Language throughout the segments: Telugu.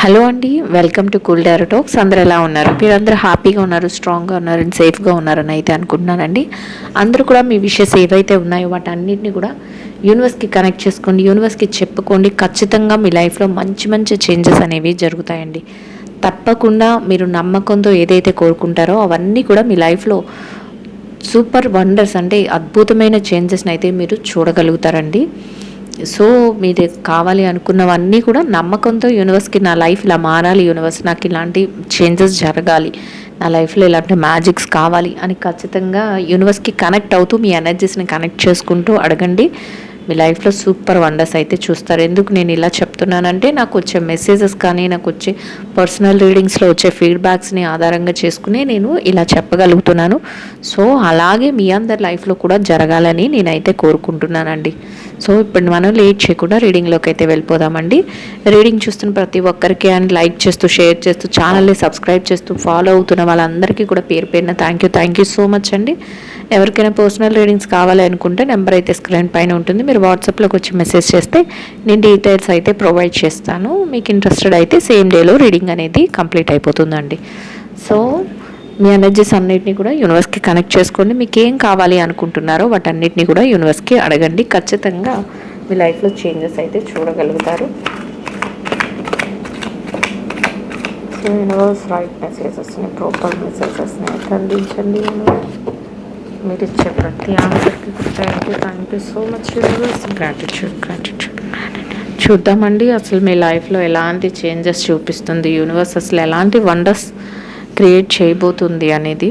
హలో అండి welcome to cool dare talks. అందరు ఎలా ఉన్నారు? మీరందరూ హ్యాపీగా ఉన్నారు స్ట్రాంగ్గా ఉన్నారు అండ్ సేఫ్గా ఉన్నారని అయితే అనుకుంటున్నానండి. అందరూ కూడా మీ విషయస్ ఏవైతే ఉన్నాయో వాటి అన్నింటినీ కూడా యూనివర్స్కి కనెక్ట్ చేసుకోండి యూనివర్స్కి చెప్పుకోండి ఖచ్చితంగా మీ లైఫ్లో మంచి మంచి చేంజెస్ అనేవి జరుగుతాయండి. తప్పకుండా మీరు నమ్మకంతో ఏదైతే కోరుకుంటారో అవన్నీ కూడా మీ లైఫ్లో సూపర్ వండర్స్ అంటే అద్భుతమైన చేంజెస్ని అయితే మీరు చూడగలుగుతారండి. సో మీరు కావాలి అనుకున్నవన్నీ కూడా నమ్మకంతో యూనివర్స్కి నా లైఫ్ ఇలా మారాలి యూనివర్స్ నాకు ఇలాంటి చేంజెస్ జరగాలి నా లైఫ్లో ఇలాంటి మ్యాజిక్స్ కావాలి అని ఖచ్చితంగా యూనివర్స్కి కనెక్ట్ అవుతూ మీ ఎనర్జీస్ని కనెక్ట్ చేసుకుంటూ అడగండి. మీ లైఫ్లో సూపర్ వండర్స్ అయితే చూస్తారు. ఎందుకు నేను ఇలా చెప్తున్నానంటే నాకు వచ్చే మెసేజెస్ కానీ నాకు వచ్చే పర్సనల్ రీడింగ్స్లో వచ్చే ఫీడ్బ్యాక్స్ని ఆధారంగా చేసుకుని నేను ఇలా చెప్పగలుగుతున్నాను. సో అలాగే మీ అందరి లైఫ్లో కూడా జరగాలని నేనైతే కోరుకుంటున్నానండి. సో ఇప్పుడు మనం లేట్ చేయకుండా రీడింగ్లోకి అయితే వెళ్ళిపోదామండి. రీడింగ్ చూస్తున్న ప్రతి ఒక్కరికి అండ్ లైక్ చేస్తూ షేర్ చేస్తూ ఛానల్ని సబ్స్క్రైబ్ చేస్తూ ఫాలో అవుతున్న వాళ్ళందరికీ కూడా పేరు పేరున thank you thank you so much అండి. ఎవరికైనా పర్సనల్ రీడింగ్స్ కావాలి అనుకుంటే నెంబర్ అయితే స్క్రీన్ పైన ఉంటుంది. మీరు వాట్సాప్లోకి వచ్చి మెసేజ్ చేస్తే నేను డీటెయిల్స్ అయితే ప్రొవైడ్ చేస్తాను. మీకు ఇంట్రెస్టెడ్ అయితే సేమ్ డేలో రీడింగ్ అనేది కంప్లీట్ అయిపోతుందండి. సో మీ ఎనర్జీస్ అన్నిటిని కూడా యూనివర్స్కి కనెక్ట్ చేసుకోండి మీకు ఏం కావాలి అనుకుంటున్నారో వాటన్నిటిని కూడా యూనివర్స్కి అడగండి. ఖచ్చితంగా మీ లైఫ్లో చేంజెస్ అయితే చూడగలుగుతారు. సో యూనివర్స్ రైట్ మెసేజెస్ని ప్రాపర్ మెసేజెస్ని అయితే అందించండి. మీరు ఇచ్చే ప్రతి ఆన్సర్కి thank you thank you so much universe gratitude gratitude చూద్దామండి అసలు మీ లైఫ్లో ఎలాంటి చేంజెస్ చూపిస్తుంది? యూనివర్స్ అసలు ఎలాంటి వండర్స్ క్రియేట్ చేయబోతుంది అనేది.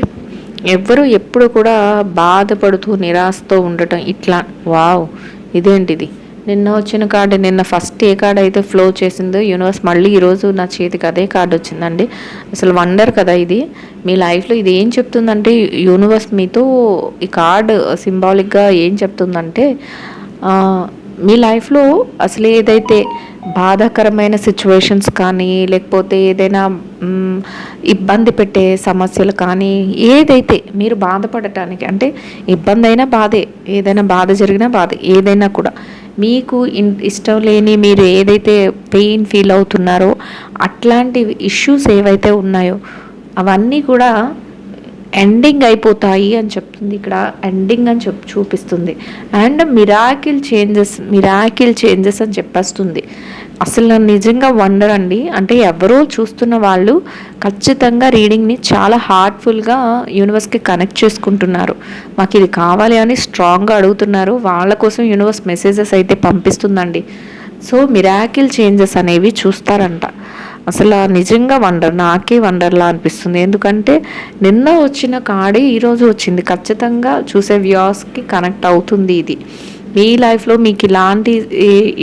ఎవ్వరూ ఎప్పుడు కూడా బాధపడుతూ నిరాశతో ఉండటం ఇట్లా వావ్ ఇదేంటిది? నిన్న వచ్చిన కార్డు నిన్న ఫస్ట్ ఏ కార్డు అయితే ఫ్లో చేసిందో యూనివర్స్ మళ్ళీ ఈరోజు నా చేతికి అదే కార్డు వచ్చిందండి. అసలు వండర్ కదా ఇది. మీ లైఫ్లో ఇది ఏం చెప్తుందంటే యూనివర్స్ మీతో ఈ కార్డు సింబాలిక్గా ఏం చెప్తుందంటే మీ లైఫ్లో అసలు ఏదైతే బాధాకరమైన సిచ్యువేషన్స్ కానీ లేకపోతే ఏదైనా ఇబ్బంది పెట్టే సమస్యలు కానీ ఏదైతే మీరు బాధపడటానికి అంటే ఇబ్బంది అయినా బాధే ఏదైనా బాధ జరిగినా బాధ ఏదైనా కూడా మీకు ఇష్టం లేని మీరు ఏదైతే పెయిన్ ఫీల్ అవుతున్నారో అట్లాంటి ఇష్యూస్ ఏవైతే ఉన్నాయో అవన్నీ కూడా ఎండింగ్ అయిపోతాయి అని చెప్తుంది. ఇక్కడ ఎండింగ్ అని చెప్ చూపిస్తుంది. And miracle changes miracle changes అని చెప్పేస్తుంది. అసలు నిజంగా వండర్ అండి అంటే ఎవరో చూస్తున్న వాళ్ళు ఖచ్చితంగా రీడింగ్ని చాలా హార్ట్ఫుల్గా యూనివర్స్కి కనెక్ట్ చేసుకుంటున్నారు. మాకు ఇది కావాలి అని స్ట్రాంగ్గా అడుగుతున్నారు. వాళ్ళ కోసం యూనివర్స్ మెసేజెస్ అయితే పంపిస్తుందండి. సో మిరాకిల్ చేంజెస్ అనేవి చూస్తారంట. అసలు నిజంగా వండర్ నాకే వండర్లా అనిపిస్తుంది. ఎందుకంటే నిన్న వచ్చిన కాడే ఈరోజు వచ్చింది. ఖచ్చితంగా చూసే వ్యూస్కి కనెక్ట్ అవుతుంది ఇది. మీ లైఫ్లో మీకు ఇలాంటి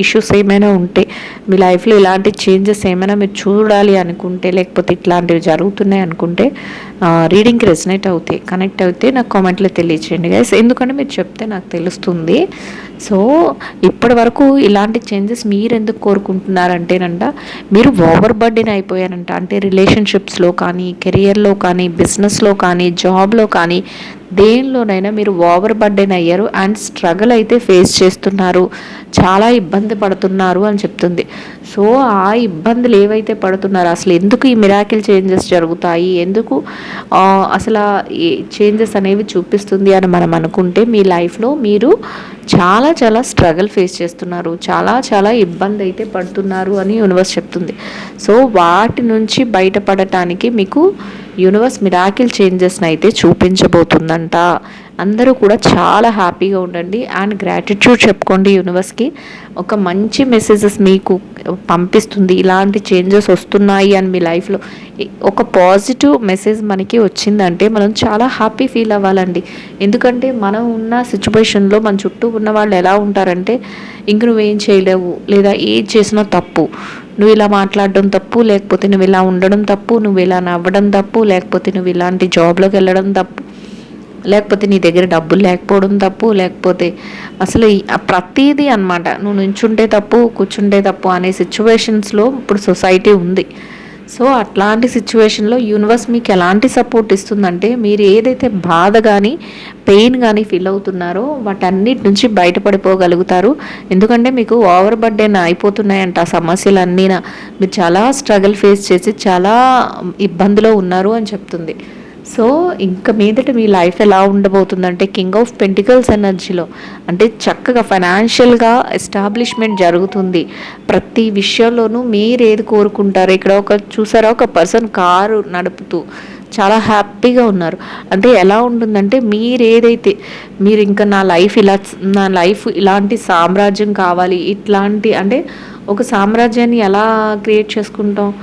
ఇష్యూస్ ఏమైనా ఉంటే మీ లైఫ్లో ఇలాంటి చేంజెస్ ఏమైనా మీరు చూడాలి అనుకుంటే లేకపోతే ఇట్లాంటివి జరుగుతున్నాయి అనుకుంటే రీడింగ్కి రెసినేట్ అవుతాయి కనెక్ట్ అవుతే నాకు కామెంట్లో తెలియచేయండి గైస్ ఎందుకంటే మీరు చెప్తే నాకు తెలుస్తుంది. సో ఇప్పటి వరకు ఇలాంటి చేంజెస్ మీరు ఎందుకు కోరుకుంటున్నారంటేనంట మీరు ఓవర్ బర్డెన్ అయిపోయారంట. అంటే రిలేషన్షిప్స్లో కానీ కెరియర్లో కానీ బిజినెస్లో కానీ జాబ్లో కానీ దేనిలోనైనా మీరు ఓవర్ బర్డెన్ అయ్యారు అండ్ స్ట్రగుల్ అయితే ఫేస్ ఫేస్ చేస్తున్నారు. చాలా ఇబ్బంది పడుతున్నారు అని చెప్తుంది. సో ఆ ఇబ్బందులు ఏవైతే పడుతున్నారో అసలు ఎందుకు ఈ మిరాకిల్ చేంజెస్ జరుగుతాయి? ఎందుకు అసలు చేంజెస్ అనేవి చూపిస్తుంది అని మనం అనుకుంటే మీ లైఫ్లో మీరు చాలా చాలా స్ట్రగుల్ ఫేస్ చేస్తున్నారు. చాలా చాలా ఇబ్బంది అయితే పడుతున్నారు అని యూనివర్స్ చెప్తుంది. సో వాటి నుంచి బయటపడటానికి మీకు యూనివర్స్ మిరాకిల్ చేంజెస్ని అయితే చూపించబోతుందంట. అందరూ కూడా చాలా హ్యాపీగా ఉండండి. అండ్ గ్రాటిట్యూడ్ చెప్పుకోండి యూనివర్స్కి ఒక మంచి మెసేజెస్ మీకు పంపిస్తుంది. ఇలాంటి చేంజెస్ వస్తున్నాయి అని మీ లైఫ్లో ఒక పాజిటివ్ మెసేజ్ మనకి వచ్చిందంటే మనం చాలా హ్యాపీ ఫీల్ అవ్వాలండి. ఎందుకంటే మనం ఉన్న సిచ్యువేషన్లో మన చుట్టూ ఉన్న వాళ్ళు ఎలా ఉంటారంటే ఇంక నువ్వేం చేయలేవు లేదా ఏది చేసినా తప్పు. నువ్వు ఇలా మాట్లాడడం తప్పు లేకపోతే నువ్వు ఇలా ఉండడం తప్పు నువ్వు ఇలా నవ్వడం తప్పు లేకపోతే నువ్వు ఇలాంటి జాబ్లోకి వెళ్ళడం తప్పు. లేకపోతే నీ దగ్గర డబ్బులు లేకపోవడం తప్పు లేకపోతే అసలు ప్రతీది అనమాట నువ్వు నుంచుంటే తప్పు కూర్చుంటే తప్పు అనే సిచ్యువేషన్స్లో ఇప్పుడు సొసైటీ ఉంది. సో అట్లాంటి సిచ్యువేషన్లో యూనివర్స్ మీకు ఎలాంటి సపోర్ట్ ఇస్తుందంటే మీరు ఏదైతే బాధ కానీ పెయిన్ కానీ ఫీల్ అవుతున్నారో వాటన్నిటి నుంచి బయటపడిపోగలుగుతారు. ఎందుకంటే మీకు ఓవర్ బర్డెన్ అయిపోతున్నాయంట ఆ సమస్యలన్నీనా మీరు చాలా స్ట్రగుల్ ఫేస్ చేసి చాలా ఇబ్బందిలో ఉన్నారు అని చెప్తుంది. సో ఇంకా మీదట మీ లైఫ్ ఎలా ఉండబోతుందంటే కింగ్ ఆఫ్ పెంటికల్స్ ఎనర్జీలో. అంటే చక్కగా ఫైనాన్షియల్గా ఎస్టాబ్లిష్మెంట్ జరుగుతుంది. ప్రతి విషయంలోనూ మీరు ఏది కోరుకుంటారు ఇక్కడ ఒక చూసారా? ఒక పర్సన్ కారు నడుపుతూ చాలా హ్యాపీగా ఉన్నారు. అంటే ఎలా ఉంటుందంటే మీరు ఏదైతే మీరు ఇంకా నా లైఫ్ ఇలా నా లైఫ్ ఇలాంటి సామ్రాజ్యం కావాలి ఇట్లాంటి అంటే ఒక సామ్రాజ్యాన్ని ఎలా క్రియేట్ చేసుకుంటాం?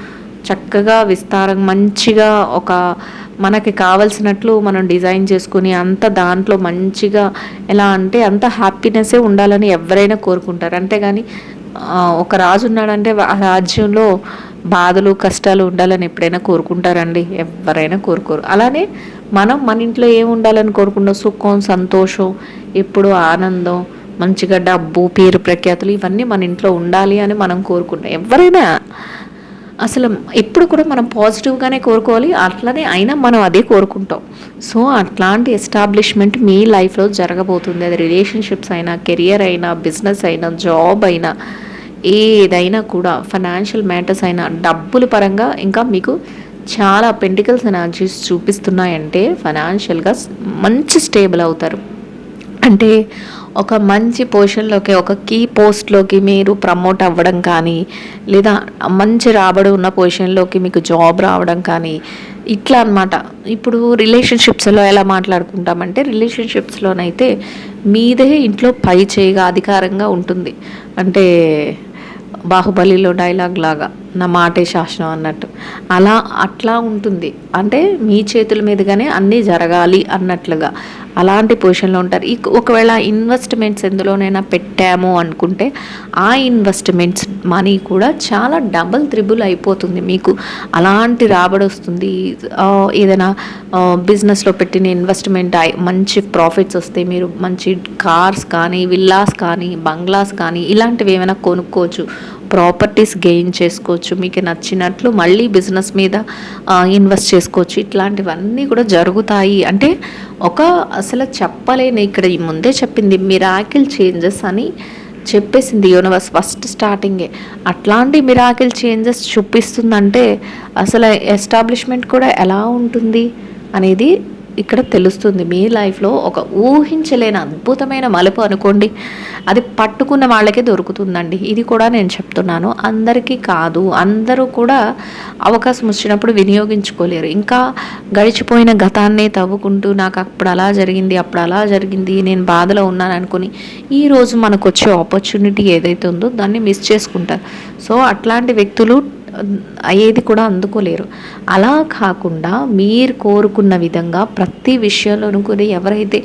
చక్కగా విస్తారం మంచిగా ఒక మనకి కావలసినట్లు మనం డిజైన్ చేసుకుని అంత దాంట్లో మంచిగా ఎలా అంటే అంత హ్యాపీనెస్సే ఉండాలని ఎవరైనా కోరుకుంటారు. అంతేగాని ఒక రాజు ఉన్నాడంటే ఆ రాజ్యంలో బాధలు కష్టాలు ఉండాలని ఎప్పుడైనా కోరుకుంటారండి. ఎవరైనా కోరుకోరు. అలానే మనం మన ఇంట్లో ఏం ఉండాలని కోరుకుంటాం సుఖం సంతోషం ఎప్పుడు ఆనందం మంచిగా డబ్బు పేరు ప్రఖ్యాతులు ఇవన్నీ మన ఇంట్లో ఉండాలి అని మనం కోరుకుంటాం. ఎవరైనా అసలు ఎప్పుడు కూడా మనం పాజిటివ్గానే కోరుకోవాలి. అట్లనే అయినా మనం అదే కోరుకుంటాం. సో అట్లాంటి ఎస్టాబ్లిష్మెంట్ మీ లైఫ్లో జరగబోతుంది. అది రిలేషన్షిప్స్ అయినా కెరియర్ అయినా బిజినెస్ అయినా జాబ్ అయినా ఏదైనా కూడా ఫైనాన్షియల్ మ్యాటర్స్ అయినా డబ్బుల పరంగా ఇంకా మీకు చాలా పెంటికల్స్ ఎనర్జీస్ చూపిస్తున్నాయంటే ఫైనాన్షియల్గా మంచి స్టేబుల్ అవుతారు. అంటే ఒక మంచి పొజిషన్లోకి ఒక కీ పోస్ట్లోకి మీరు ప్రమోట్ అవ్వడం కానీ లేదా మంచి రాబడి ఉన్న పొజిషన్లోకి మీకు జాబ్ రావడం కానీ ఇట్లా అనమాట ఇప్పుడు రిలేషన్షిప్స్లో ఎలా మాట్లాడుకుంటామంటే రిలేషన్షిప్స్లోనైతే మీదే ఇంట్లో పై చేయగా అధికారంగా ఉంటుంది. అంటే బాహుబలిలో డైలాగ్ లాగా. నా మాటే శాసనం అన్నట్టు. అలా అట్లా ఉంటుంది. అంటే మీ చేతుల మీదుగానే అన్నీ జరగాలి అన్నట్లుగా. అలాంటి పొజిషన్లో ఉంటారు. ఒకవేళ ఇన్వెస్ట్మెంట్స్ ఎందులోనైనా పెట్టాము అనుకుంటే ఆ ఇన్వెస్ట్మెంట్స్ మనీ కూడా చాలా డబల్ త్రిబుల్ అయిపోతుంది మీకు. అలాంటి రాబడి వస్తుంది. ఏదైనా బిజినెస్లో పెట్టిన ఇన్వెస్ట్మెంట్ మంచి ప్రాఫిట్స్ వస్తే మీరు మంచి కార్స్ కానీ విల్లాస్ కానీ బంగ్లాస్ కానీ ఇలాంటివి ఏమైనా కొనుక్కోవచ్చు. ప్రాపర్టీస్ గెయిన్ చేసుకోవచ్చు మీకు నచ్చినట్లు మళ్ళీ బిజినెస్ మీద ఇన్వెస్ట్ చేసుకోవచ్చు. ఇట్లాంటివన్నీ కూడా జరుగుతాయి. అంటే ఒక అసలు చెప్పలేని ఇక్కడ ముందే చెప్పింది మిరాకిల్ చేంజెస్ అని చెప్పేసింది యూనివర్స్ ఫస్ట్ స్టార్టింగే. అట్లాంటి మిరాకిల్ చేంజెస్ చూపిస్తుందంటే అసలు ఎస్టాబ్లిష్మెంట్ కూడా ఎలా ఉంటుంది అనేది ఇక్కడ తెలుస్తుంది మీ లైఫ్లో ఒక ఊహించలేని అద్భుతమైన మలుపు అనుకోండి. అది పట్టుకున్న వాళ్ళకే దొరుకుతుందండి. ఇది కూడా నేను చెప్తున్నాను. అందరికీ కాదు అందరూ కూడా అవకాశం వచ్చినప్పుడు వినియోగించుకోలేరు. ఇంకా గడిచిపోయిన గతాన్నే తవ్వుకుంటూ నాకు అప్పుడు అలా జరిగింది అప్పుడు అలా జరిగింది నేను బాధలో ఉన్నాను అనుకుని ఈరోజు మనకు వచ్చే ఆపర్చునిటీ ఏదైతే ఉందో దాన్ని మిస్ చేసుకుంటారు. సో అట్లాంటి వ్యక్తులు అయ్యేది కూడా అందుకోలేరు. అలా కాకుండా మీరు కోరుకున్న విధంగా ప్రతి విషయంలోనూ కూడా ఎవరైతే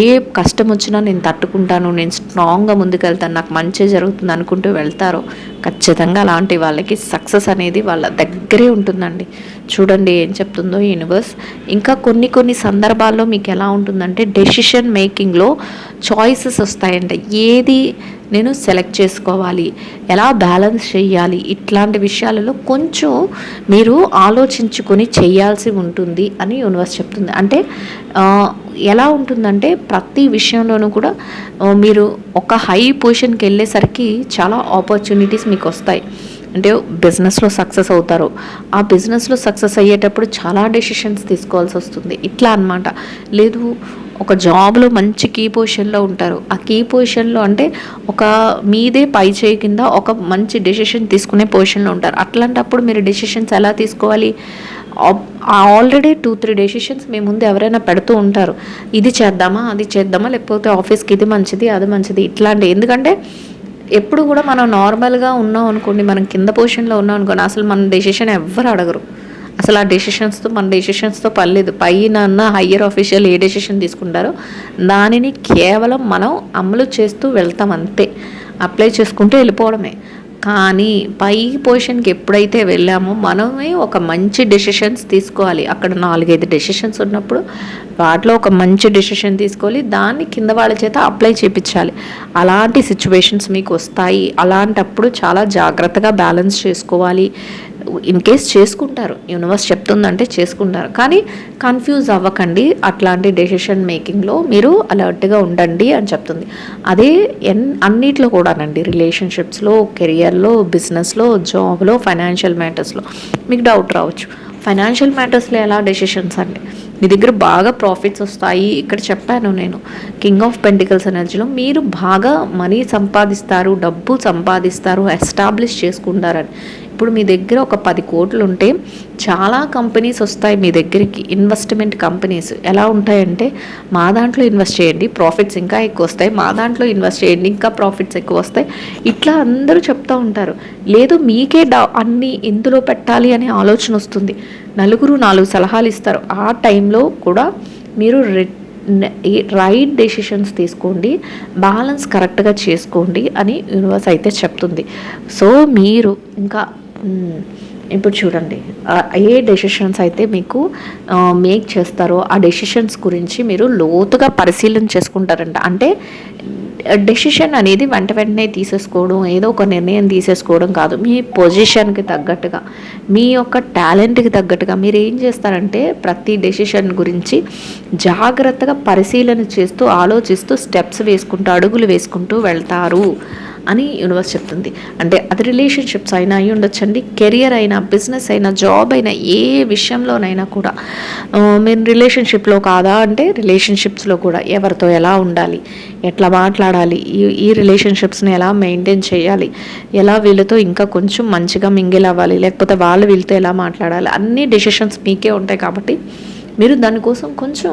ఏ కష్టం వచ్చినా నేను తట్టుకుంటాను నేను స్ట్రాంగ్గా ముందుకెళ్తాను నాకు మంచి జరుగుతుంది అనుకుంటూ వెళ్తారో ఖచ్చితంగా అలాంటి వాళ్ళకి సక్సెస్ అనేది వాళ్ళ దగ్గరే ఉంటుందండి. చూడండి ఏం చెప్తుందో యూనివర్స్ ఇంకా కొన్ని కొన్ని సందర్భాల్లో మీకు ఎలా ఉంటుందంటే డెసిషన్ మేకింగ్లో చాయిసెస్ వస్తాయంటే. ఏది నేను సెలెక్ట్ చేసుకోవాలి ఎలా బ్యాలెన్స్ చేయాలి ఇట్లాంటి విషయాలలో కొంచెం మీరు ఆలోచించుకొని చేయాల్సి ఉంటుంది అని యూనివర్స్ చెప్తుంది. అంటే ఎలా ఉంటుందంటే ప్రతి విషయంలోనూ కూడా మీరు ఒక హై పొజిషన్కి వెళ్ళేసరికి చాలా ఆపర్చునిటీస్ మీకు వస్తాయి. అంటే బిజినెస్లో సక్సెస్ అవుతారు. ఆ బిజినెస్లో సక్సెస్ అయ్యేటప్పుడు చాలా డెసిషన్స్ తీసుకోవాల్సి వస్తుంది. ఇట్లా అనమాట లేదు ఒక జాబ్లో మంచి కీ పొజిషన్లో ఉంటారు. ఆ కీ పొజిషన్లో అంటే ఒక మీదే పై చేయి కింద ఒక మంచి డెసిషన్ తీసుకునే పొజిషన్లో ఉంటారు. అట్లాంటప్పుడు మీరు డెసిషన్స్ ఎలా తీసుకోవాలి? ఆల్రెడీ టూ త్రీ డెసిషన్స్ మీ ముందు ఎవరైనా పెడుతూ ఉంటారు. ఇది చేద్దామా అది చేద్దామా లేకపోతే ఆఫీస్కి ఇది మంచిది అది మంచిది ఇట్లాంటి. ఎందుకంటే ఎప్పుడు కూడా మనం నార్మల్గా ఉన్నాం అనుకోండి మనం కింద పొజిషన్లో ఉన్నాం అనుకోండి అసలు మన డెసిషన్ ఎవ్వరు అడగరు. అసలు ఆ డెసిషన్స్తో మన డెసిషన్స్తో పర్లేదు. పైన హయ్యర్ ఆఫీషియల్ ఏ డెసిషన్ తీసుకుంటారో దానిని కేవలం మనం అమలు చేస్తూ వెళ్తాం అంతే. అప్లై చేసుకుంటూ వెళ్ళిపోవడమే. కానీ పై పొజిషన్కి ఎప్పుడైతే వెళ్ళామో మనమే ఒక మంచి డెసిషన్స్ తీసుకోవాలి. అక్కడ నాలుగైదు డెసిషన్స్ ఉన్నప్పుడు వాటిలో ఒక మంచి డెసిషన్ తీసుకోవాలి. దాన్ని కింద వాళ్ళ చేత అప్లై చేయించాలి అలాంటి సిచ్యువేషన్స్ మీకు వస్తాయి. అలాంటప్పుడు చాలా జాగ్రత్తగా బ్యాలెన్స్ చేసుకోవాలి. ఇన్ కేస్ చేసుకుంటారు. యూనివర్స్ చెప్తుందంటే చేసుకుంటారు. కానీ కన్ఫ్యూజ్ అవ్వకండి. అట్లాంటి డెసిషన్ మేకింగ్లో మీరు అలర్ట్గా ఉండండి అని చెప్తుంది. అదే ఎన్ అన్నిట్లో కూడానండి. రిలేషన్షిప్స్లో కెరియర్లో బిజినెస్లో జాబ్లో ఫైనాన్షియల్ మ్యాటర్స్లో. మీకు డౌట్ రావచ్చు. ఫైనాన్షియల్ మ్యాటర్స్లో ఎలా డెసిషన్స్ అండి? మీ దగ్గర బాగా ప్రాఫిట్స్ వస్తాయి. ఇక్కడ చెప్పాను నేను. కింగ్ ఆఫ్ పెంటికల్స్ ఎనర్జీలో మీరు బాగా మనీ సంపాదిస్తారు డబ్బు సంపాదిస్తారు ఎస్టాబ్లిష్ చేసుకుంటారని. ఇప్పుడు మీ దగ్గర ఒక పది కోట్లు ఉంటే చాలా కంపెనీస్ వస్తాయి మీ దగ్గరికి. ఇన్వెస్ట్మెంట్ కంపెనీస్ ఎలా ఉంటాయంటే మా దాంట్లో ఇన్వెస్ట్ చేయండి ప్రాఫిట్స్ ఇంకా ఎక్కువ వస్తాయి మా దాంట్లో ఇన్వెస్ట్ చేయండి ఇంకా ప్రాఫిట్స్ ఎక్కువ వస్తాయి ఇట్లా అందరూ చెప్తూ ఉంటారు. లేదు మీకే డా అన్ని ఇందులో పెట్టాలి అనే ఆలోచన వస్తుంది. నలుగురు నాలుగు సలహాలు ఇస్తారు. ఆ టైంలో కూడా మీరు రైట్ డెసిషన్స్ తీసుకోండి బ్యాలెన్స్ కరెక్ట్గా చేసుకోండి అని యూనివర్స్ అయితే చెప్తుంది. సో మీరు ఇంకా ఇప్పుడు చూడండి. ఏ డెసిషన్స్ అయితే మీకు మేక్ చేస్తారో ఆ డెసిషన్స్ గురించి మీరు లోతుగా పరిశీలన చేసుకుంటారంట. అంటే డెసిషన్ అనేది వెంట వెంటనే తీసేసుకోవడం ఏదో ఒక నిర్ణయం తీసేసుకోవడం కాదు. మీ పొజిషన్కి తగ్గట్టుగా మీ యొక్క టాలెంట్కి తగ్గట్టుగా మీరు ఏం చేస్తారంటే ప్రతి డెసిషన్ గురించి జాగ్రత్తగా పరిశీలన చేస్తూ ఆలోచిస్తూ స్టెప్స్ వేసుకుంటూ అడుగులు వేసుకుంటూ వెళ్తారు. అని యూనివర్స్ చెప్తుంది. అంటే అది రిలేషన్షిప్స్ అయినా అయి ఉండొచ్చండి. కెరియర్ అయినా బిజినెస్ అయినా జాబ్ అయినా ఏ విషయంలోనైనా కూడా. మీరు రిలేషన్షిప్లో కాదా అంటే రిలేషన్షిప్స్లో కూడా ఎవరితో ఎలా ఉండాలి ఎట్లా మాట్లాడాలి ఈ ఈ రిలేషన్షిప్స్ని ఎలా మెయింటైన్ చేయాలి ఎలా వీళ్ళతో ఇంకా కొంచెం మంచిగా మింగిల్ అవ్వాలి లేకపోతే వాళ్ళు వీళ్ళతో ఎలా మాట్లాడాలి అన్ని డెసిషన్స్ మీకే ఉంటాయి కాబట్టి మీరు దానికోసం కొంచెం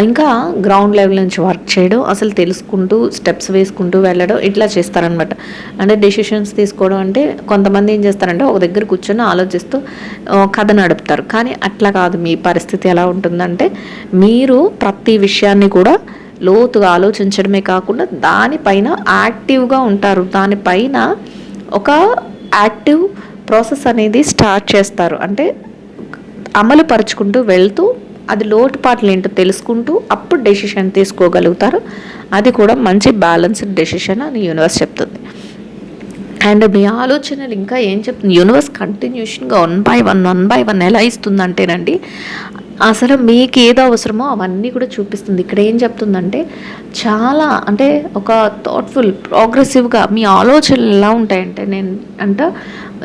ఇంకా గ్రౌండ్ లెవెల్ నుంచి వర్క్ చేయడం అసలు తెలుసుకుంటూ స్టెప్స్ వేసుకుంటూ వెళ్ళడం ఇట్లా చేస్తారనమాట అంటే డెసిషన్స్ తీసుకోవడం అంటే కొంతమంది ఏం చేస్తారంటే ఒక దగ్గర కూర్చొని ఆలోచిస్తూ కథ నడుపుతారు. కానీ అట్లా కాదు. మీ పరిస్థితి ఎలా ఉంటుందంటే మీరు ప్రతి విషయాన్ని కూడా లోతుగా ఆలోచించడమే కాకుండా దానిపైన యాక్టివ్గా ఉంటారు. దానిపైన ఒక యాక్టివ్ ప్రాసెస్ అనేది స్టార్ట్ చేస్తారు. అంటే అమలు పరుచుకుంటూ వెళ్తూ అది లోటుపాట్లు ఏంటో తెలుసుకుంటూ అప్పుడు డెసిషన్ తీసుకోగలుగుతారు. అది కూడా మంచి బ్యాలెన్స్డ్ డెసిషన్ అని యూనివర్స్ చెప్తుంది. అండ్ మీ ఆలోచనలు ఇంకా ఏం చెప్తుంది universe కంటిన్యూషన్గా one by one one by one ఎలా ఇస్తుందంటేనండి అసలు మీకు ఏదో అవసరమో అవన్నీ కూడా చూపిస్తుంది. ఇక్కడ ఏం చెప్తుందంటే చాలా అంటే ఒక థాట్ఫుల్ ప్రోగ్రెసివ్గా మీ ఆలోచనలు ఎలా ఉంటాయంటే నేను అంట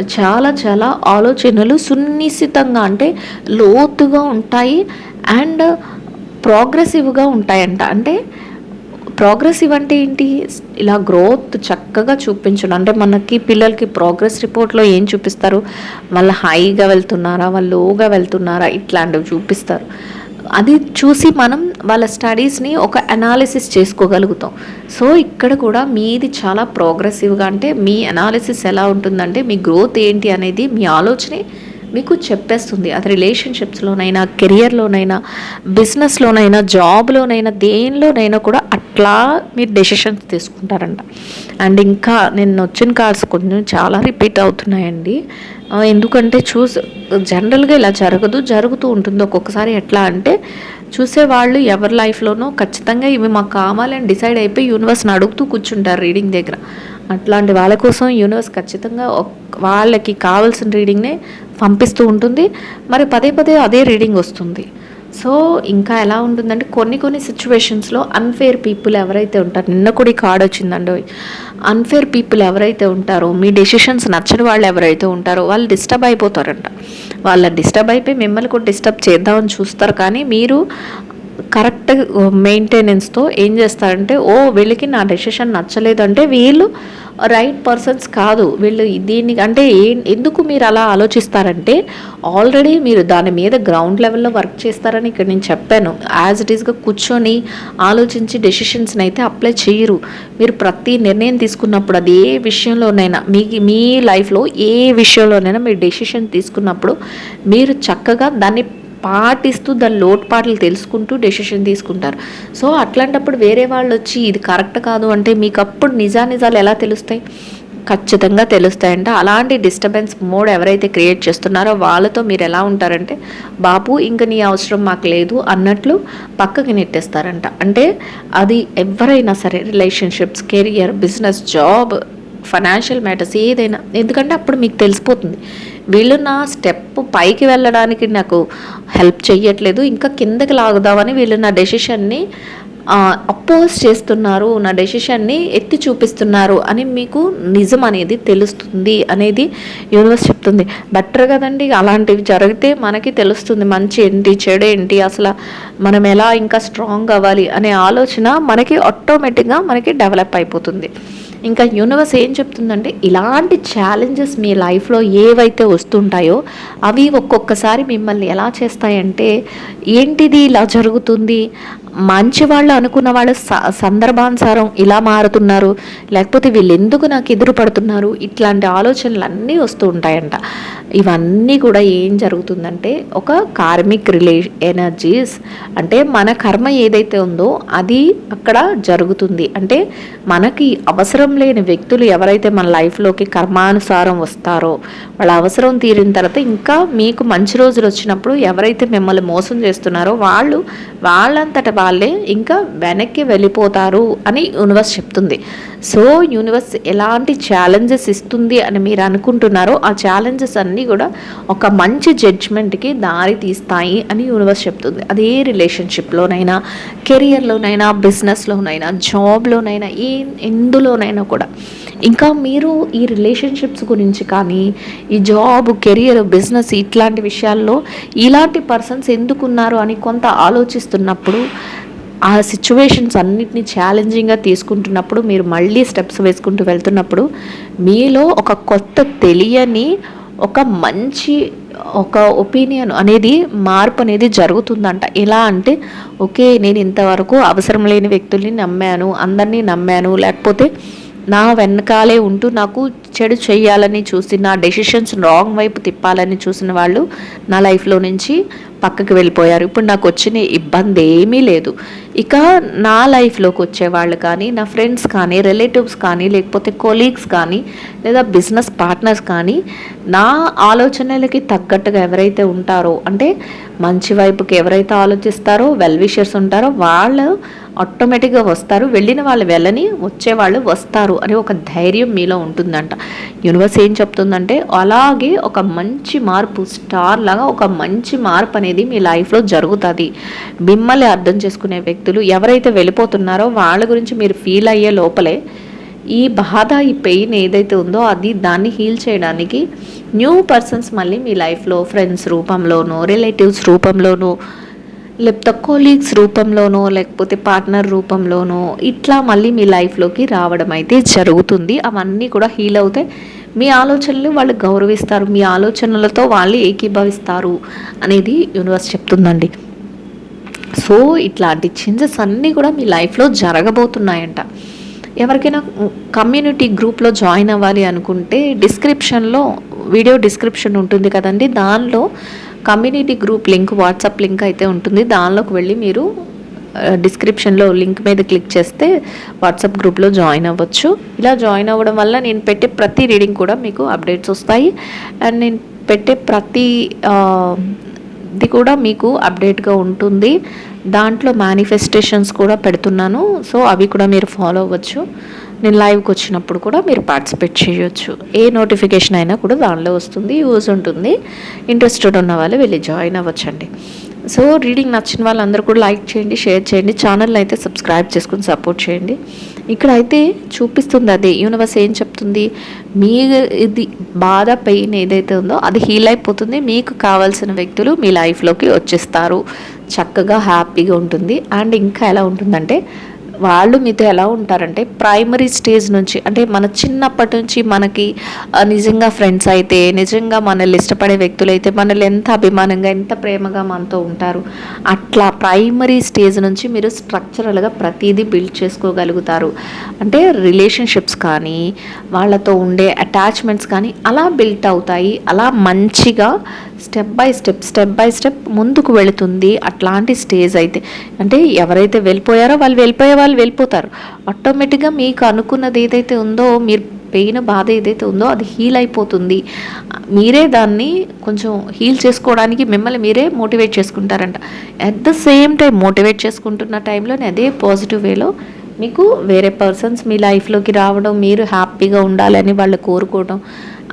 చాలా చాలా ఆలోచనలు సున్నిశితంగా అంటే లోతుగా ఉంటాయి అండ్ ప్రోగ్రెసివ్గా ఉంటాయంట. అంటే ప్రోగ్రెసివ్ అంటే ఏంటి? ఇలా గ్రోత్ చక్కగా చూపించడం. అంటే మనకి పిల్లలకి ప్రోగ్రెస్ రిపోర్ట్లో ఏం చూపిస్తారు? వాళ్ళు హైగా వెళ్తున్నారా? వాళ్ళు లోగా వెళ్తున్నారా? ఇట్లాంటివి చూపిస్తారు. అది చూసి మనం వాళ్ళ స్టడీస్ని ఒక అనాలిసిస్ చేసుకోగలుగుతాం. సో ఇక్కడ కూడా మీది చాలా ప్రోగ్రెసివ్గా అంటే మీ అనాలిసిస్ ఎలా ఉంటుందంటే మీ గ్రోత్ ఏంటి అనేది మీ ఆలోచనే మీకు చెప్పేస్తుంది. అది రిలేషన్షిప్స్లోనైనా కెరియర్లోనైనా బిజినెస్లోనైనా జాబ్లోనైనా దేనిలోనైనా కూడా అట్లా మీరు డెసిషన్స్ తీసుకుంటారంట. అండ్ ఇంకా నేను వచ్చిన కార్డ్స్ కొంచెం చాలా రిపీట్ అవుతున్నాయండి. ఎందుకంటే చూస్ జనరల్గా ఇలా జరగదు జరుగుతూ ఉంటుంది. ఒక్కొక్కసారి ఎట్లా అంటే చూసేవాళ్ళు ఎవరి లైఫ్లోనో ఖచ్చితంగా ఇవి మాకు కావాలని డిసైడ్ అయిపోయి యూనివర్స్ని అడుగుతూ కూర్చుంటారు రీడింగ్ దగ్గర. అట్లాంటి వాళ్ళ కోసం యూనివర్స్ ఖచ్చితంగా వాళ్ళకి కావాల్సిన రీడింగ్నే పంపిస్తూ ఉంటుంది. మరి పదే పదే అదే రీడింగ్ వస్తుంది. సో ఇంకా ఎలా ఉంటుందంటే కొన్ని కొన్ని సిచ్యువేషన్స్లో అన్ఫేర్ పీపుల్ ఎవరైతే ఉంటారో నిన్న కూడా ఈ కార్డ్ వచ్చిందండి. అన్ఫేర్ పీపుల్ ఎవరైతే ఉంటారో మీ డెసిషన్స్ నచ్చని వాళ్ళు ఎవరైతే ఉంటారో వాళ్ళు డిస్టర్బ్ అయిపోతారంట. వాళ్ళ డిస్టర్బ్ అయిపోయి మిమ్మల్ని కూడా డిస్టర్బ్ చేద్దామని చూస్తారు. కానీ మీరు కరెక్ట్ మెయింటెనెన్స్తో ఏం చేస్తారంటే ఓ వీళ్ళకి నా డెసిషన్ నచ్చలేదంటే వీళ్ళు రైట్ పర్సన్స్ కాదు. వీళ్ళు దీన్ని అంటే ఏ- ఎందుకు మీరు అలా ఆలోచిస్తారంటే ఆల్రెడీ మీరు దాని మీద గ్రౌండ్ లెవెల్లో వర్క్ చేస్తారని ఇక్కడ నేను చెప్పాను. యాజ్ ఇట్ ఈస్గా కూర్చొని ఆలోచించి డెసిషన్స్ని అయితే అప్లై చేయరు. మీరు ప్రతి నిర్ణయం తీసుకున్నప్పుడు అది ఏ విషయంలోనైనా మీ మీ లైఫ్లో ఏ విషయంలోనైనా మీరు డెసిషన్ తీసుకున్నప్పుడు మీరు చక్కగా దాన్ని పాటిస్తూ దాని లోటుపాట్లు తెలుసుకుంటూ డెసిషన్ తీసుకుంటారు. సో అట్లాంటప్పుడు వేరే వాళ్ళు వచ్చి ఇది కరెక్ట్ కాదు అంటే మీకు అప్పుడు నిజానిజాలు ఎలా తెలుస్తాయి? ఖచ్చితంగా తెలుస్తాయంట. అలాంటి డిస్టర్బెన్స్ మోడ్ ఎవరైతే క్రియేట్ చేస్తున్నారో వాళ్ళతో మీరు ఎలా ఉంటారంటే బాబు ఇంక నీ అవసరం మాకు లేదు అన్నట్లు పక్కకి నెట్టేస్తారంట. అంటే అది ఎవరైనా సరే relationships career business job financial matters ఏదైనా. ఎందుకంటే అప్పుడు మీకు తెలిసిపోతుంది. వీళ్ళు నా స్టెప్ పైకి వెళ్ళడానికి నాకు హెల్ప్ చెయ్యట్లేదు. ఇంకా కిందకి లాగుదామని వీళ్ళు నా డెసిషన్ని అపోజ్ చేస్తున్నారు. నా డెసిషన్ని ఎత్తి చూపిస్తున్నారు అని మీకు నిజం అనేది తెలుస్తుంది అనేది యూనివర్స్ చెప్తుంది. బెటర్ కదండి అలాంటివి జరిగితే మనకి తెలుస్తుంది మంచి ఏంటి చెడు ఏంటి అసలు మనం ఎలా ఇంకా స్ట్రాంగ్ అవ్వాలి అనే ఆలోచన మనకి ఆటోమేటిక్గా మనకి డెవలప్ అయిపోతుంది. ఇంకా యూనివర్స్ ఏం చెప్తుందంటే ఇలాంటి ఛాలెంజెస్ మీ లైఫ్లో ఏవైతే వస్తుంటాయో అవి ఒక్కొక్కసారి మిమ్మల్ని ఎలా చేస్తాయంటే ఏంటిది ఇలా జరుగుతుంది? మంచి వాళ్ళు అనుకున్న వాళ్ళు సందర్భానుసారం ఇలా మారుతున్నారు లేకపోతే వీళ్ళు ఎందుకు నాకు ఎదురు పడుతున్నారు? ఇట్లాంటి ఆలోచనలు అన్నీ వస్తూ ఉంటాయంట. ఇవన్నీ కూడా ఏం జరుగుతుందంటే ఒక కార్మిక్ రిలే ఎనర్జీస్ అంటే మన కర్మ ఏదైతే ఉందో అది అక్కడ జరుగుతుంది. అంటే మనకి అవసరం లేని వ్యక్తులు ఎవరైతే మన లైఫ్లోకి కర్మానుసారం వస్తారో వాళ్ళ అవసరం తీరిన తర్వాత ఇంకా మీకు మంచి రోజులు వచ్చినప్పుడు ఎవరైతే మిమ్మల్ని మోసం చేస్తున్నారో వాళ్ళు వాళ్ళంతట వాళ్ళే ఇంకా వెనక్కి వెళ్ళిపోతారు అని యూనివర్స్ చెప్తుంది. సో యూనివర్స్ ఎలాంటి ఛాలెంజెస్ ఇస్తుంది అని మీరు అనుకుంటున్నారో ఆ ఛాలెంజెస్ అన్నీ కూడా ఒక మంచి జడ్జ్మెంట్కి దారి తీస్తాయి అని యూనివర్స్ చెప్తుంది. అదే రిలేషన్షిప్లోనైనా కెరియర్లోనైనా బిజినెస్లోనైనా జాబ్లోనైనా ఏ ఎందులోనైనా కూడా. ఇంకా మీరు ఈ రిలేషన్షిప్స్ గురించి కానీ ఈ జాబ్ కెరియర్ బిజినెస్ ఇట్లాంటి విషయాల్లో ఇలాంటి పర్సన్స్ ఎందుకున్నారు అని కొంత ఆలోచిస్తున్నప్పుడు ఆ సిచ్యువేషన్స్ అన్నిటిని ఛాలెంజింగ్గా తీసుకుంటున్నప్పుడు మీరు మళ్ళీ స్టెప్స్ వేసుకుంటూ వెళ్తున్నప్పుడు మీలో ఒక కొత్త తెలియని ఒక మంచి ఒక ఒపీనియన్ అనేది మార్పు అనేది జరుగుతుందంట. ఎలా అంటే ఓకే నేను ఇంతవరకు అవసరం లేని వ్యక్తుల్ని నమ్మాను అందరినీ నమ్మాను లేకపోతే నా వెనకాలే ఉంటూ నాకు చెడు చేయాలని చూసి నా డెసిషన్స్ రాంగ్ వైపు తిప్పాలని చూసిన వాళ్ళు నా లైఫ్లో నుంచి పక్కకి వెళ్ళిపోయారు. ఇప్పుడు నాకు వచ్చిన ఇబ్బంది ఏమీ లేదు. ఇక నా లైఫ్లోకి వచ్చేవాళ్ళు కానీ నా ఫ్రెండ్స్ కానీ రిలేటివ్స్ కానీ లేకపోతే కొలీగ్స్ కానీ లేదా బిజినెస్ పార్ట్నర్స్ కానీ నా ఆలోచనలకి తగ్గట్టుగా ఎవరైతే ఉంటారో అంటే మంచి వైపుకి ఎవరైతే ఆలోచిస్తారో వెల్ విషర్స్ ఉంటారో వాళ్ళు ఆటోమేటిక్గా వస్తారు. వెళ్ళిన వాళ్ళు వెళ్ళని వచ్చేవాళ్ళు వస్తారు అని ఒక ధైర్యం మీలో ఉంటుందంట. యూనివర్స్ ఏం చెప్తుందంటే అలాగే ఒక మంచి మార్పు స్టార్ లాగా ఒక మంచి మార్పు అనేది మీ లైఫ్లో జరుగుతుంది. మిమ్మల్ని అర్థం చేసుకునే వ్యక్తులు ఎవరైతే వెళ్ళిపోతున్నారో వాళ్ళ గురించి మీరు ఫీల్ అయ్యే లోపలే ఈ బాధ ఈ పెయిన్ ఏదైతే ఉందో అది దాన్ని హీల్ చేయడానికి న్యూ పర్సన్స్ మళ్ళీ మీ లైఫ్లో ఫ్రెండ్స్ రూపంలోనూ రిలేటివ్స్ రూపంలోనూ లేకపోతే కొలీగ్స్ రూపంలోనో లేకపోతే పార్ట్నర్ రూపంలోనో ఇట్లా మళ్ళీ మీ లైఫ్లోకి రావడం అయితే జరుగుతుంది. అవన్నీ కూడా హీల్ అవుతాయి మీ ఆలోచనలు వాళ్ళు గౌరవిస్తారు. మీ ఆలోచనలతో వాళ్ళు ఏకీభవిస్తారు అనేది యూనివర్స్ చెప్తుందండి. సో ఇట్లాంటి చేంజెస్ అన్నీ కూడా మీ లైఫ్లో జరగబోతున్నాయంట. ఎవరికైనా కమ్యూనిటీ గ్రూప్లో జాయిన్ అవ్వాలి అనుకుంటే డిస్క్రిప్షన్లో వీడియో డిస్క్రిప్షన్ ఉంటుంది కదండి. దానిలో community group link WhatsApp link అయితే ఉంటుంది. దానిలోకి వెళ్ళి మీరు డిస్క్రిప్షన్లో లింక్ మీద క్లిక్ చేస్తే వాట్సాప్ గ్రూప్లో జాయిన్ అవ్వచ్చు. ఇలా జాయిన్ అవ్వడం వల్ల నేను పెట్టే ప్రతి రీడింగ్ కూడా మీకు అప్డేట్స్ వస్తాయి. అండ్ నేను పెట్టే ప్రతి ఇది కూడా మీకు అప్డేట్గా ఉంటుంది. దాంట్లో మేనిఫెస్టేషన్స్ కూడా పెడుతున్నాను. సో అవి కూడా మీరు ఫాలో అవ్వచ్చు. నేను లైవ్కి వచ్చినప్పుడు కూడా మీరు పార్టిసిపేట్ చేయొచ్చు. ఏ నోటిఫికేషన్ అయినా కూడా దానిలో వస్తుంది యూజ్ ఉంటుంది. ఇంట్రెస్టెడ్ ఉన్న వాళ్ళు వెళ్ళి జాయిన్ అవ్వచ్చండి. సో రీడింగ్ నచ్చిన వాళ్ళందరూ కూడా లైక్ చేయండి షేర్ చేయండి. ఛానల్ అయితే సబ్స్క్రైబ్ చేసుకుని సపోర్ట్ చేయండి. ఇక్కడ అయితే చూపిస్తుంది అదే యూనివర్స్ ఏం చెప్తుంది? మీ ఇది బాధ పెయిన్ ఏదైతే ఉందో అది హీల్ అయిపోతుంది. మీకు కావాల్సిన వ్యక్తులు మీ లైఫ్లోకి వచ్చేస్తారు. చక్కగా హ్యాపీగా ఉంటుంది. అండ్ ఇంకా ఎలా ఉంటుందంటే వాళ్ళు మీతో ఎలా ఉంటారంటే ప్రైమరీ స్టేజ్ నుంచి అంటే మన చిన్నప్పటి నుంచి మనకి నిజంగా ఫ్రెండ్స్ అయితే నిజంగా మనల్ని ఇష్టపడే వ్యక్తులు అయితే మనల్ని ఎంత అభిమానంగా ఎంత ప్రేమగా మనతో ఉంటారు అట్లా ప్రైమరీ స్టేజ్ నుంచి మీరు స్ట్రక్చరల్గా ప్రతిదీ బిల్డ్ చేసుకోగలుగుతారు. అంటే రిలేషన్షిప్స్ కానీ వాళ్ళతో ఉండే అటాచ్మెంట్స్ కానీ అలా బిల్ట్ అవుతాయి. అలా మంచిగా step by step step by step ముందుకు వెళుతుంది అట్లాంటి స్టేజ్ అయితే. అంటే ఎవరైతే వెళ్ళిపోయారో వాళ్ళు వెళ్ళిపోయే వాళ్ళు వెళ్ళిపోతారు. ఆటోమేటిక్గా మీకు అనుకున్నది ఏదైతే ఉందో మీరు పెయిన్ బాధ ఏదైతే ఉందో అది హీల్ అయిపోతుంది. మీరే దాన్ని కొంచెం హీల్ చేసుకోవడానికి మిమ్మల్ని మీరే motivate చేసుకుంటారంట. At the same time motivate చేసుకుంటున్న టైంలోనే అదే పాజిటివ్ వేలో మీకు వేరే పర్సన్స్ మీ లైఫ్లోకి రావడం మీరు హ్యాపీగా ఉండాలని వాళ్ళు కోరుకోవడం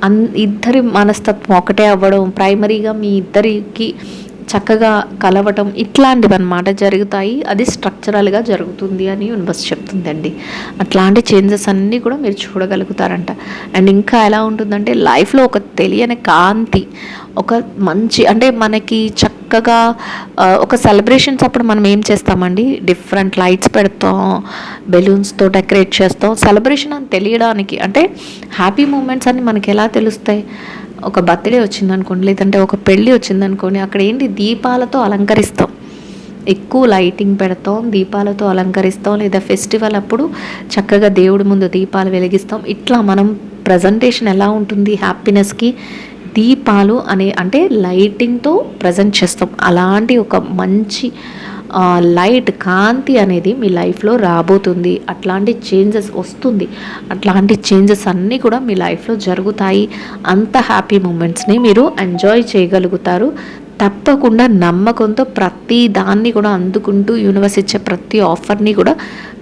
అన్ ఇద్దరి మనస్తత్వం ఒకటే అవ్వడం ప్రైమరీగా మీ ఇద్దరికి చక్కగా కలవటం ఇట్లాంటివి అనమాట జరుగుతాయి. అది స్ట్రక్చరల్గా జరుగుతుంది అని యూనివర్స్ చెప్తుందండి. అట్లాంటి చేంజెస్ అన్నీ కూడా మీరు చూడగలుగుతారంట. అండ్ ఇంకా ఎలా ఉంటుందంటే లైఫ్లో ఒక తెలియని కాంతి ఒక మంచి అంటే మనకి చక్కగా ఒక సెలబ్రేషన్స్ అప్పుడు మనం ఏం చేస్తామండి? డిఫరెంట్ లైట్స్ పెడతాం బెలూన్స్తో డెకరేట్ చేస్తాం. సెలబ్రేషన్ అని తెలియడానికి అంటే హ్యాపీ మూమెంట్స్ అని మనకి ఎలా తెలుస్తాయి? ఒక బర్త్డే వచ్చిందనుకోండి లేదంటే ఒక పెళ్ళి వచ్చిందనుకోండి అక్కడ ఏంటి దీపాలతో అలంకరిస్తాం. ఎక్కువ లైటింగ్ పెడతాం దీపాలతో అలంకరిస్తాం లేదా ఫెస్టివల్ అప్పుడు చక్కగా దేవుడి ముందు దీపాలు వెలిగిస్తాం. ఇట్లా మనం ప్రజెంటేషన్ ఎలా ఉంటుంది? హ్యాపీనెస్కి దీపాలు అనే అంటే లైటింగ్తో ప్రజెంట్ చేస్తాం. అలాంటి ఒక మంచి లైట్ కాంతి అనేది మీ లైఫ్లో రాబోతుంది. అట్లాంటి చేంజెస్ వస్తుంది. అట్లాంటి చేంజెస్ అన్నీ కూడా మీ లైఫ్లో జరుగుతాయి. అంత హ్యాపీ మూమెంట్స్ని మీరు ఎంజాయ్ చేయగలుగుతారు. తప్పకుండా నమ్మకంతో ప్రతి దాన్ని కూడా అందుకుంటూ యూనివర్స్ ఇచ్చే ప్రతి ఆఫర్ని కూడా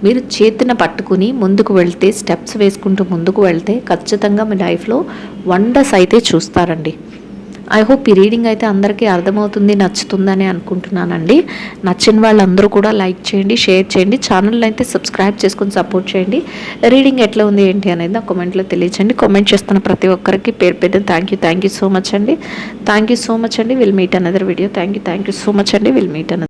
మీరు చేతిన పట్టుకుని ముందుకు వెళ్తే స్టెప్స్ వేసుకుంటూ ముందుకు వెళ్తే ఖచ్చితంగా మీ లైఫ్లో వండర్స్ అయితే చూస్తారండి. ఐ హోప్ ఈ రీడింగ్ అయితే అందరికీ అర్థమవుతుంది నచ్చుతుందని అనుకుంటున్నానండి. నచ్చిన వాళ్ళందరూ కూడా లైక్ చేయండి షేర్ చేయండి ఛానల్ అయితే సబ్స్క్రైబ్ చేసుకొని సపోర్ట్ చేయండి. రీడింగ్ ఎట్లా ఉంది ఏంటి అనేది నా కామెంట్లో తెలియచండి కామెంట్ చేస్తున్న ప్రతి ఒక్కరికి పేరు పెద్ద thank you thank you so much అండి. థ్యాంక్ యూ సో మచ్ అండి. Will meet another video thank you thank you so much అండి. Will meet another